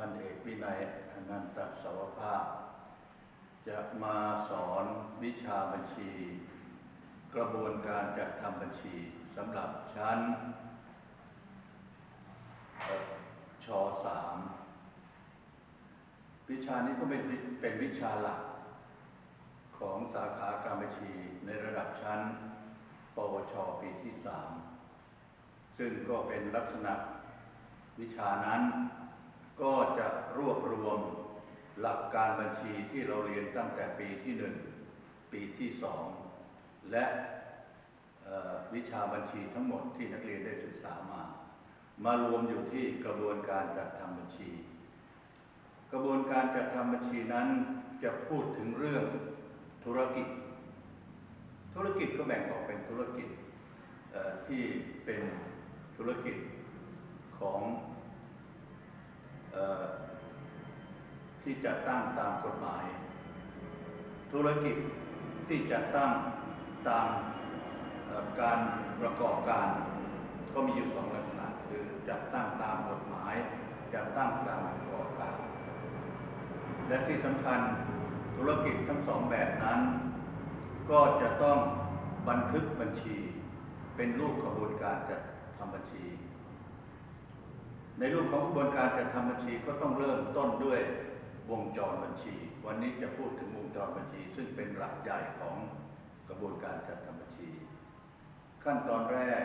ท่านเอกวินัยอนันตสวภาพ จะมาสอนวิชาบัญชี กระบวนการจัดทำบัญชีสำหรับชั้นชสามวิชานี้ก็เป็นเป็นวิชาหลัก ของสาขาการบัญชีในระดับชั้น ปวชปีที่สามซึ่งก็เป็นลักษณะวิชานั้น ก็จะรวบรวมหลักการบัญชีที่เราเรียนตั้งแต่ปีที่หนึ่งปีที่สองและวิชาบัญชีทั้งหมดที่นักเรียนได้ศึกษามามารวมอยู่ที่กระบวนการจัดทำบัญชี กระบวนการจัดทำบัญชีนั้นจะพูดถึงเรื่องธุรกิจ ธุรกิจก็แบ่งออกเป็นธุรกิจที่เป็นธุรกิจของ ที่จัดตั้งตามกฎหมาย ธุรกิจที่จัดตั้งตามการประกอบการ ก็มีอยู่สองลักษณะคือจัดตั้งตามกฎหมายจัดตั้งตามประกอบการ และที่สำคัญธุรกิจทั้งสองแบบนั้น ก็จะต้องบันทึกบัญชี เป็นรูปกระบวนการจัดทำบัญชี ในรูปของกระบวนการจัดทำบัญชีก็ต้องเริ่มต้นด้วยวงจรบัญชี วันนี้จะพูดถึงวงจรบัญชี ซึ่งเป็นหลักใหญ่ของกระบวนการจัดทำบัญชี ขั้นตอนแรก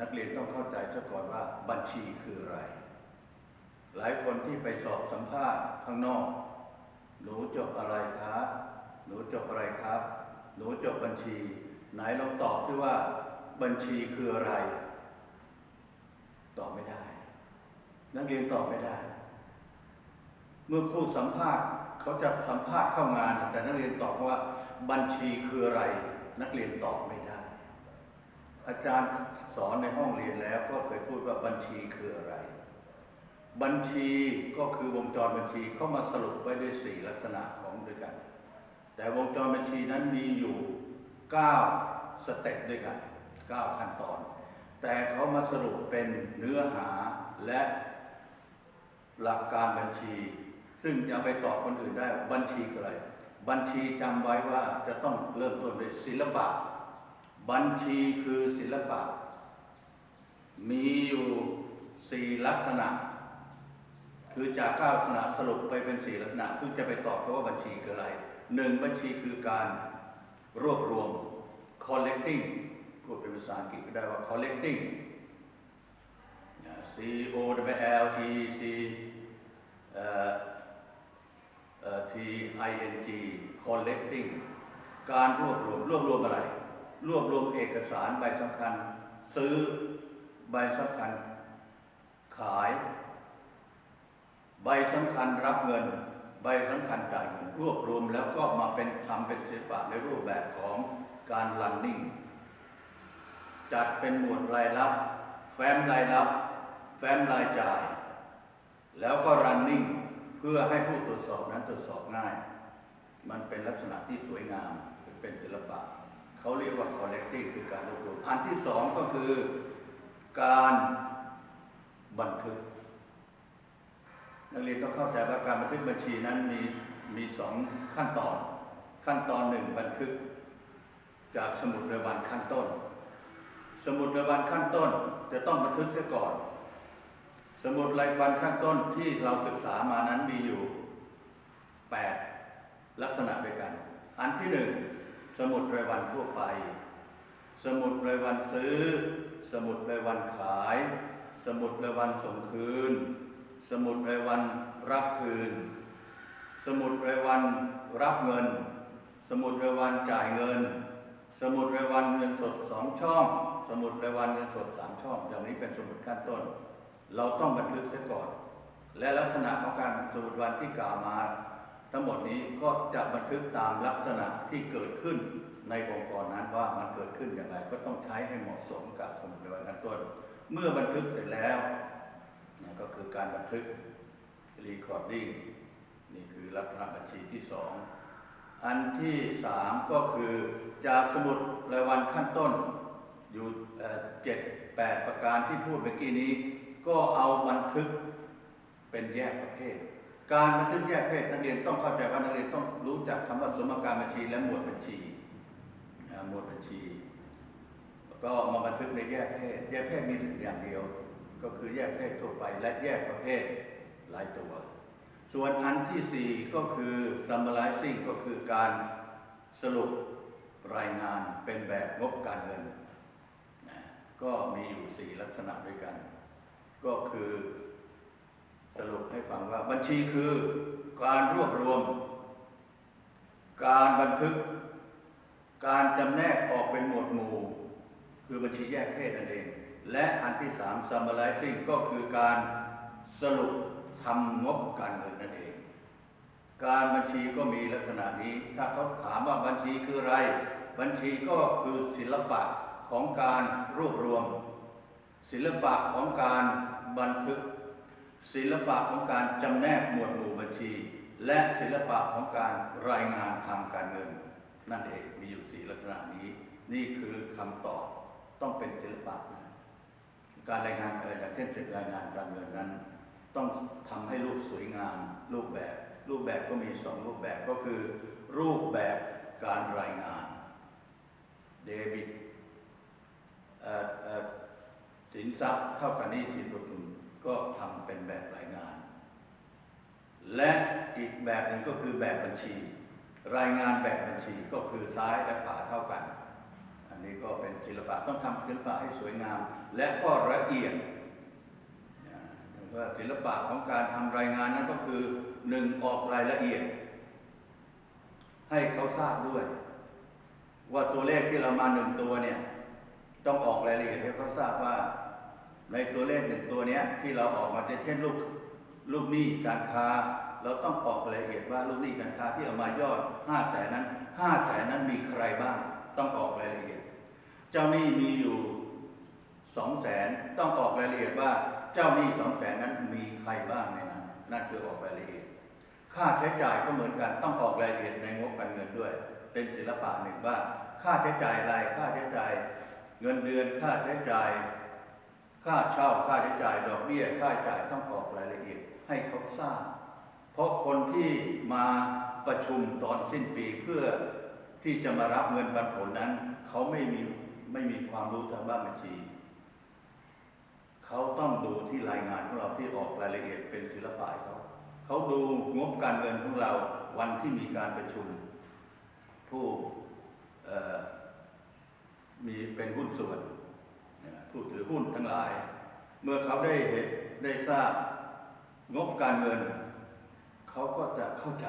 นักเรียนต้องเข้าใจซะก่อนว่าบัญชีคืออะไร หลายคนที่ไปสอบสัมภาษณ์ข้างนอก หนูจบอะไรครับหนูจบอะไรครับ หนูจบบัญชี ไหนลองตอบที่ว่าบัญชีคืออะไร ตอบไม่ได้ นักเรียนตอบไม่ได้ เมื่อครูสัมภาษณ์เขาจะสัมภาษณ์เข้างาน แต่นักเรียนตอบว่าบัญชีคืออะไร นักเรียนตอบไม่ได้ อาจารย์สอนในห้องเรียนแล้ว ก็เคยพูดว่าบัญชีคืออะไร บัญชีก็คือวงจรบัญชีเข้ามาสรุปไว้ด้วยสี่ลักษณะของด้วยกัน แต่วงจรบัญชีนั้นมีอยู่9สเต็ปด้วยกัน9ขั้นตอน แต่เขามาสรุปเป็นเนื้อหาและ หลักการบัญชี ซึ่งจะไปตอบคนอื่นได้บัญชีคืออะไร บัญชีจำไว้ว่าจะต้องเริ่มต้นด้วยศิลปะ บัญชีคือศิลปะ มีอยู่สี่ลักษณะ คือจากเก้าลักษณะสรุปไปเป็นสี่ลักษณะเพื่อจะไปตอบเขาว่าบัญชีคืออะไรหนึ่งบัญชีคือการรวบรวม collecting พูดเป็นภาษาอังกฤษก็ได้ว่า collecting C O W L E C T I N G collecting การรวบรวมรวบรวมอะไร รวบรวมเอกสารใบสำคัญ ซื้อใบสำคัญ ขาย ใบสำคัญรับเงิน ใบสำคัญจ่ายเงินรวบรวมแล้วก็มาเป็นทำเป็นศิลปะในรูปแบบของการ running จัดเป็นหมวดรายรับ แฟ้มรายรับ ฟ้มรายจ่าย แล้วก็ running เพื่อให้ผู้ตรวจสอบนั้นตรวจสอบง่าย มันเป็นลักษณะที่สวยงามเป็นศิลปะ เขาเรียกว่า collecting คือการรวบรวมอันที่สองก็คือการบันทึก นักเรียนต้องเข้าใจว่าการบันทึกบัญชีนั้นมีมีสองขั้นตอน ขั้นตอนหนึ่งบันทึก จากสมุดรายวันขั้นต้น สมุดรายวันขั้นต้น จะต้องบันทึกเสียก่อน สมุดรายวันขั้นต้นที่เราศึกษามานั้นมีอยู่ 8 ลักษณะด้วยกัน อันที่หนึ่งสมุดรายวันทั่วไป สมุดรายวันซื้อ สมุดรายวันขาย สมุดรายวันส่งคืน สมุดรายวันรับคืน สมุดรายวันรับเงิน สมุดรายวันจ่ายเงิน สมุดรายวันเงินสดสองช่อง สมุดรายวันเงินสดสามช่อง อย่างนี้เป็นสมุดขั้นต้น เราต้องบันทึกเสียก่อน และลักษณะของการสมุดวันที่กล่าวมา ทั้งหมดนี้ก็จะบันทึกตามลักษณะที่เกิดขึ้นในองค์กรนั้นว่ามันเกิดขึ้นอย่างไร ก็ต้องใช้ให้เหมาะสมกับสมุดวันขั้นต้นเมื่อบันทึกเสร็จแล้วนะก็คือการบันทึก recording นี่คือลักษณะบัญชีที่สองอันที่สามก็คือจากสมุดรายวันขั้นต้นอยู่เจ็ดแปดประการที่พูดเมื่อกี้นี้ ก็เอาบันทึกเป็นแยกประเภท การบันทึกแยกเพศนักเรียนต้องเข้าใจว่านักเรียนต้องรู้จักคำว่าสมการบัญชีและหมวดบัญชีนะหมวดบัญชี ก็มาบันทึกในแยกเพศ แยกเพศมีหนึ่งอย่างเดียว ก็คือแยกเพศทั่วไป และแยกประเภทหลายตัว ส่วนอันที่สี่ก็คือ summarizing ก็คือการสรุปรายงานเป็นแบบงบการเงินนะก็มีอยู่สี่ลักษณะด้วยกัน ก็คือสรุปให้ฟังว่าบัญชีคือการรวบรวม การบันทึก การจำแนกออกเป็นหมวดหมู่ คือบัญชีแยกเพศนั่นเอง และอันที่สาม summarizing ก็คือการสรุปทำงบการเงินนั่นเอง การบัญชีก็มีลักษณะนี้ ถ้าเขาถามว่าบัญชีคืออะไร บัญชีก็คือศิลปะของการรวบรวม ศิลปะของการ บันทึก ศิลปะของการจำแนกหมวดหมู่บัญชี และศิลปะของการรายงานทางการเงิน นั่นเองมีอยู่สี่ลักษณะนี้ นี่คือคำตอบต้องเป็นศิลปะนะการรายงานเอออย่างเช่นเสร็จรายงานการเงินนั้น ต้องทำให้รูปสวยงามรูปแบบ รูปแบบก็มีสองรูปแบบก็คือ รูปแบบการรายงานเดบิต สินทรัพย์เท่ากับหนี้สินลงทุนก็ทำเป็นแบบรายงาน และอีกแบบหนึ่งก็คือแบบบัญชี รายงานแบบบัญชีก็คือซ้ายและขวาเท่ากัน อันนี้ก็เป็นศิลปะต้องทำศิลปะให้สวยงาม และก็ละเอียดว่าศิลปะของการทำรายงานนั้นก็คือหนึ่งออกรายละเอียด ให้เขาทราบด้วย ว่าตัวเลขที่เรามาหนึ่งตัวเนี่ย ต้องออกรายละเอียดให้เขาทราบว่า ในตัวเลขหนึ่งตัวนี้ที่เราออกมาเช่นลูกลูกหนี้การค้า เราต้องออกรายละเอียดว่าลูกหนี้การค้าที่เอามายอดห้าแสนนั้นห้าแสนนั้นมีใครบ้าง ต้องออกรายละเอียด เจ้าหนี้มีอยู่สองแสนต้องออกรายละเอียดว่าเจ้าหนี้สองแสนนั้นมีใครบ้างในนั้นนั่นคือออกรายละเอียด ค่าใช้จ่ายก็เหมือนกันต้องออกรายละเอียดในงบการเงินด้วย เป็นศิลปะหนึ่งว่า ค่าใช้จ่ายอะไรค่าใช้จ่าย เงินเดือนค่าใช้จ่าย ค่าเช่าค่าใช้จ่ายดอกเบี้ยค่าใช้จ่ายต้องออกรายละเอียดให้เขาทราบ เพราะคนที่มาประชุมตอนสิ้นปีเพื่อที่จะมารับเงินปันผลนั้น เขาไม่มีไม่มีความรู้ทางด้านบัญชี เขาต้องดูที่รายงานของเราที่ออกรายละเอียดเป็นศิลปะเขาเขาดูงบการเงินของเราวันที่มีการประชุม ผู้มีเป็นหุ้นส่วน ผู้ถือหุ้นทั้งหลาย เมื่อเขาได้เห็นได้ทราบงบการเงิน เขาก็จะเข้าใจ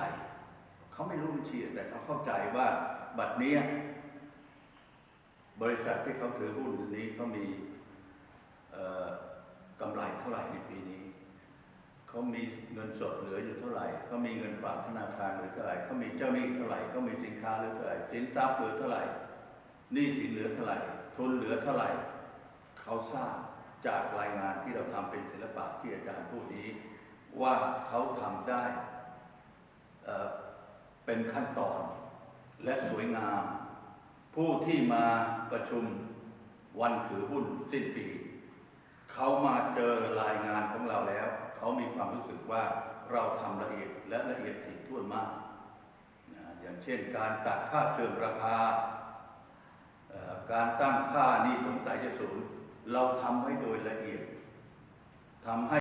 เขาไม่รู้บัญชีแต่เขาเข้าใจว่าบัตรนี้บริษัทที่เขาถือหุ้นนี้เขามีกำไรเท่าไหร่ในปีนี้ เขามีเงินสดเหลืออยู่เท่าไหร่ เขามีเงินฝากธนาคารเหลือเท่าไหร่ เขามีเจ้าหนี้เท่าไหร่ เขามีสินค้าเหลือเท่าไหร่ สินทรัพย์เหลือเท่าไหร่หนี้สินเหลือเท่าไหร่ ทุนเหลือเท่าไหร่ เขาทราบจากรายงานที่เราทำเป็นศิลปะที่อาจารย์พูดนี้ ว่าเขาทำได้เป็นขั้นตอนและสวยงาม ผู้ที่มาประชุมวันถือหุ้นสิ้นปี เขามาเจอรายงานของเราแล้ว เขามีความรู้สึกว่าเราทำละเอียดและละเอียดถี่ถ้วนมากนะอย่างเช่นการตัดค่าเสื่อมราคา การตั้งค่านี้สงสัยจะศูนย์ เราทำให้โดยละเอียดทำให้